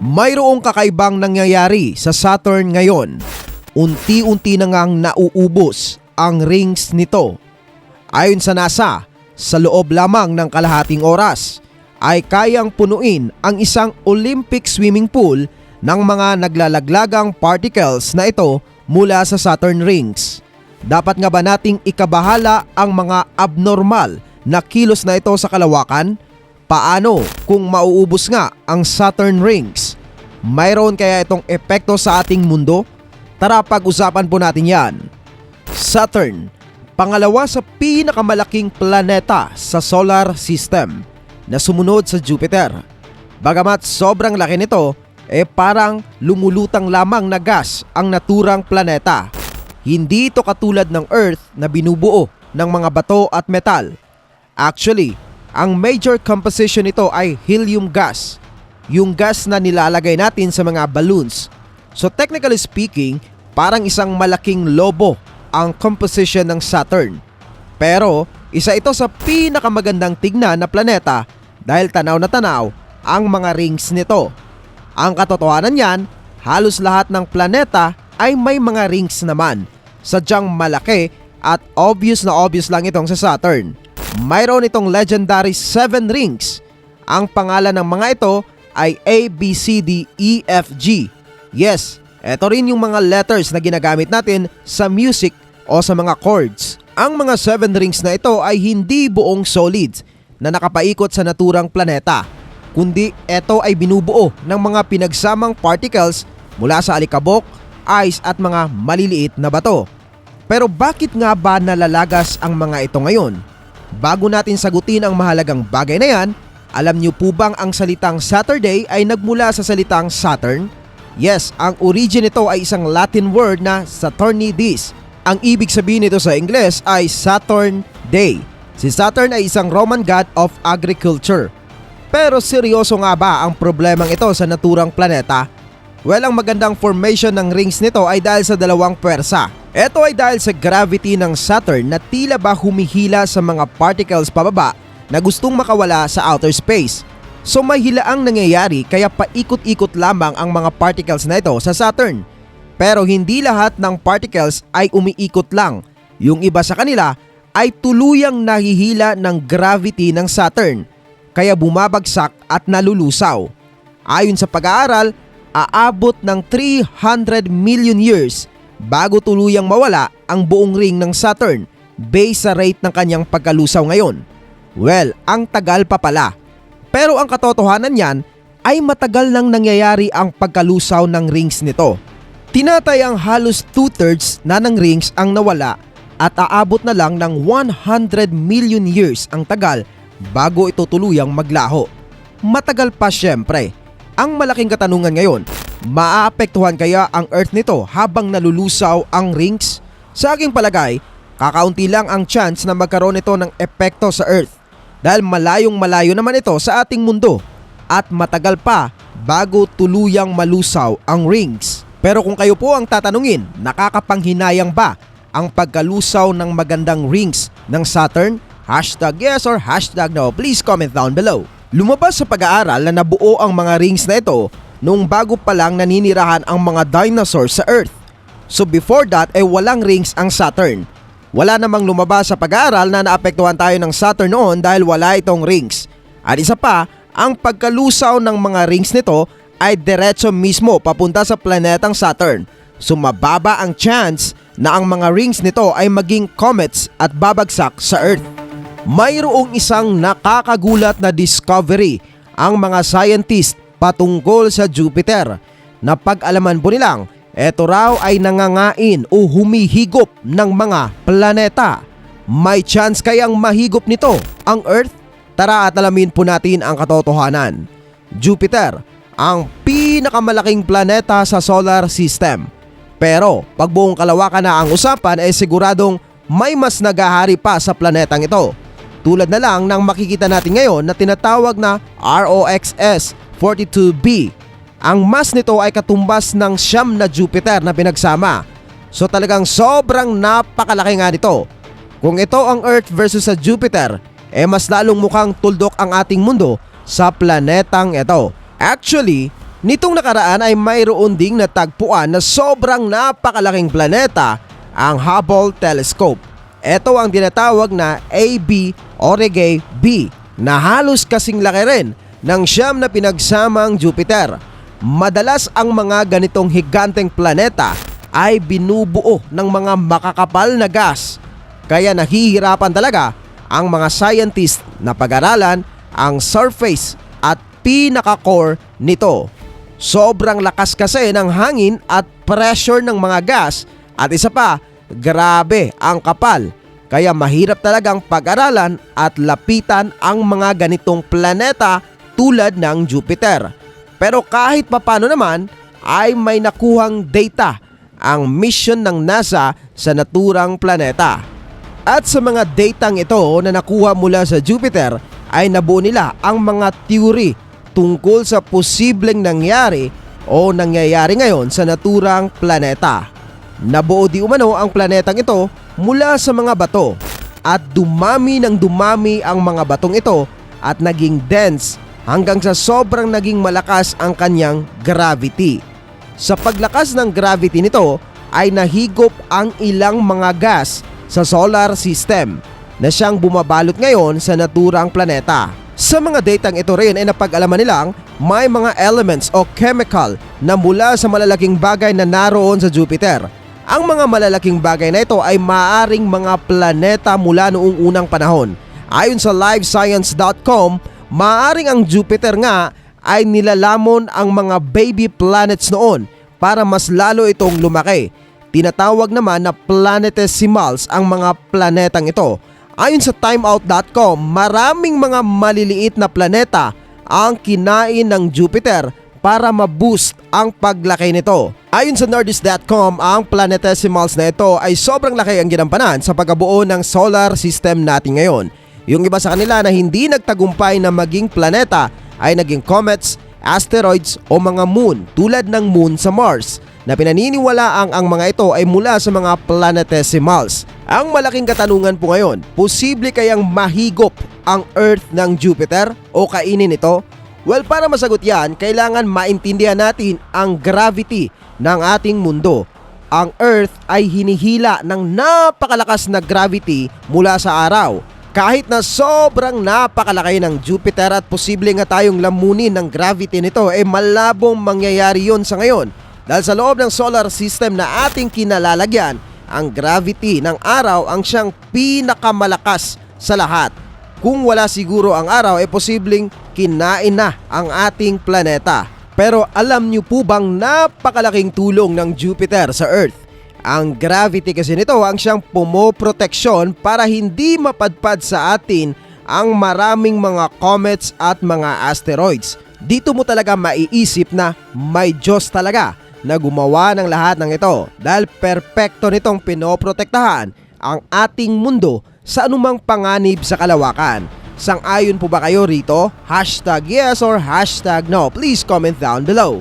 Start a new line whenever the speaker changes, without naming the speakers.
Mayroong kakaibang nangyayari sa Saturn ngayon. Unti-unti na ngang nauubos ang rings nito. Ayon sa NASA, sa loob lamang ng kalahating oras ay kayang punuin ang isang Olympic swimming pool ng mga naglalaglagang particles na ito mula sa Saturn rings. Dapat nga ba nating ikabahala ang mga abnormal na kilos na ito sa kalawakan? Paano kung mauubos nga ang Saturn rings? Mayroon kaya itong epekto sa ating mundo? Tara pag-usapan po natin yan. Saturn, pangalawa sa pinakamalaking planeta sa solar system na sumunod sa Jupiter. Bagamat sobrang laki nito, eh parang lumulutang lamang na gas ang naturang planeta. Hindi ito katulad ng Earth na binubuo ng mga bato at metal. Actually, ang major composition nito ay helium gas, yung gas na nilalagay natin sa mga balloons. So technically speaking, parang isang malaking lobo ang composition ng Saturn. Pero isa ito sa pinakamagandang tignan na planeta dahil tanaw na tanaw ang mga rings nito. Ang katotohanan niyan, halos lahat ng planeta ay may mga rings naman. Sadyang malaki at obvious na obvious lang itong sa Saturn. Mayroon itong legendary 7 rings. Ang pangalan ng mga ito ay A, B, C, D, E, F, G. Yes, ito rin yung mga letters na ginagamit natin sa music o sa mga chords. Ang mga 7 rings na ito ay hindi buong solid na nakapaikot sa naturang planeta, kundi ito ay binubuo ng mga pinagsamang particles mula sa alikabok, ice at mga maliliit na bato. Pero bakit nga ba nalalagas ang mga ito ngayon? Bago natin sagutin ang mahalagang bagay na yan, alam niyo po bang ang salitang Saturday ay nagmula sa salitang Saturn? Yes, ang origin nito ay isang Latin word na Saturnides. Ang ibig sabihin nito sa Ingles ay Saturn Day. Si Saturn ay isang Roman god of agriculture. Pero seryoso nga ba ang problemang ito sa naturang planeta? Well, ang magandang formation ng rings nito ay dahil sa dalawang pwersa. Ito ay dahil sa gravity ng Saturn na tila ba humihila sa mga particles pababa na gustong makawala sa outer space. So may hilaang nangyayari kaya paikot-ikot lamang ang mga particles na ito sa Saturn. Pero hindi lahat ng particles ay umiikot lang. Yung iba sa kanila ay tuluyang nahihila ng gravity ng Saturn kaya bumabagsak at nalulusaw. Ayon sa pag-aaral, aabot ng 300 million years bago tuluyang mawala ang buong ring ng Saturn based sa rate ng kanyang pagkalusaw ngayon. Well, ang tagal pa pala. Pero ang katotohanan niyan ay matagal nang nangyayari ang pagkalusaw ng rings nito. Tinatayang halos two-thirds na ng rings ang nawala at aabot na lang ng 100 million years ang tagal bago ito tuluyang maglaho. Matagal pa syempre. Ang malaking katanungan ngayon, maaapektuhan kaya ang Earth nito habang nalulusaw ang rings? Sa aking palagay, kakaunti lang ang chance na magkaroon ito ng epekto sa Earth dahil malayong malayo naman ito sa ating mundo at matagal pa bago tuluyang malusaw ang rings. Pero kung kayo po ang tatanungin, nakakapanghinayang ba ang pagkalusaw ng magandang rings ng Saturn? Hashtag yes or hashtag no, please comment down below. Lumabas sa pag-aaral na nabuo ang mga rings na ito nung bago pa lang naninirahan ang mga dinosaurs sa Earth. So before that ay walang rings ang Saturn. Wala namang lumabas sa pag-aaral na naapektuhan tayo ng Saturn noon dahil wala itong rings. At isa pa, ang pagkalusaw ng mga rings nito ay diretso mismo papunta sa planetang Saturn. So mababa ang chance na ang mga rings nito ay maging comets at babagsak sa Earth. Mayroong isang nakakagulat na discovery ang mga scientist patungkol sa Jupiter na pag-alaman po nilang ito raw ay nangangain o humihigop ng mga planeta. May chance kayang mahigop nito ang Earth? Tara at alamin po natin ang katotohanan. Jupiter, ang pinakamalaking planeta sa solar system. Pero pag buong kalawakan na ang usapan ay siguradong may mas nagahari pa sa planetang ito. Tulad na lang ng makikita natin ngayon na tinatawag na ROXS 42b. Ang mass nito ay katumbas ng siyam na Jupiter na pinagsama. So talagang sobrang napakalaki nga nito. Kung ito ang Earth versus sa Jupiter, eh mas lalong mukhang tuldok ang ating mundo sa planetang ito. Actually, Nitong nakaraan ay mayroon ding natagpuan na sobrang napakalaking planeta ang Hubble Telescope. Ito ang tinatawag na AB Aurigae B na halos kasing laki rin ng siyam na pinagsamang Jupiter. Madalas ang mga ganitong higanteng planeta ay binubuo ng mga makakapal na gas. Kaya nahihirapan talaga ang mga scientist na pag-aralan ang surface at pinaka-core nito. Sobrang lakas kasi ng hangin at pressure ng mga gas at isa pa, grabe ang kapal. Kaya mahirap talagang pag-aralan at lapitan ang mga ganitong planeta tulad ng Jupiter. Pero kahit papano naman ay may nakuhang data ang mission ng NASA sa naturang planeta. At sa mga datang ito na nakuha mula sa Jupiter ay nabuo nila ang mga theory tungkol sa posibleng nangyari o nangyayari ngayon sa naturang planeta. Nabuo di umano ang planetang ito mula sa mga bato at dumami ng dumami ang mga batong ito at naging dense hanggang sa sobrang naging malakas ang kanyang gravity. Sa paglakas ng gravity nito ay nahigop ang ilang mga gas sa solar system na siyang bumabalot ngayon sa naturang planeta. Sa mga datang ito rin ay napag-alaman nilang may mga elements o chemical na mula sa malalaking bagay na naroon sa Jupiter. Ang mga malalaking bagay na ito ay maaring mga planeta mula noong unang panahon. Ayon sa livescience.com, maaring ang Jupiter nga ay nilalamon ang mga baby planets noon para mas lalo itong lumaki. Tinatawag naman na planetesimals ang mga planetang ito. Ayon sa timeout.com, maraming mga maliliit na planeta ang kinain ng Jupiter para ma-boost ang paglaki nito. Ayon sa nerdist.com, ang planetesimals na ito ay sobrang laki ang ginampanan sa pagkabuo ng solar system natin ngayon. Yung iba sa kanila na hindi nagtagumpay na maging planeta ay naging comets, asteroids o mga moon tulad ng moon sa Mars na pinaniniwala ang ang mga ito ay mula sa mga planetesimals. Ang malaking katanungan po ngayon, posible kayang mahigop ang Earth ng Jupiter o kainin ito? Well, para masagot yan, kailangan maintindihan natin ang gravity ng ating mundo. Ang Earth ay hinihila ng napakalakas na gravity mula sa araw. Kahit na sobrang napakalaki ng Jupiter at posible nga tayong lamunin ng gravity nito, eh malabong mangyayari yon sa ngayon. Dahil sa loob ng solar system na ating kinalalagyan, ang gravity ng araw ang siyang pinakamalakas sa lahat. Kung wala siguro ang araw, eh posibleng kinain na ang ating planeta. Pero alam niyo po bang napakalaking tulong ng Jupiter sa Earth? Ang gravity kasi nito ang siyang pumoproteksyon para hindi mapadpad sa atin ang maraming mga comets at mga asteroids. Dito mo talaga maiisip na may Diyos talaga na gumawa ng lahat ng ito dahil perpekto nitong pinoprotektahan ang ating mundo sa anumang panganib sa kalawakan. Sang-ayon po ba kayo rito? Hashtag yes or hashtag no. Please comment down below.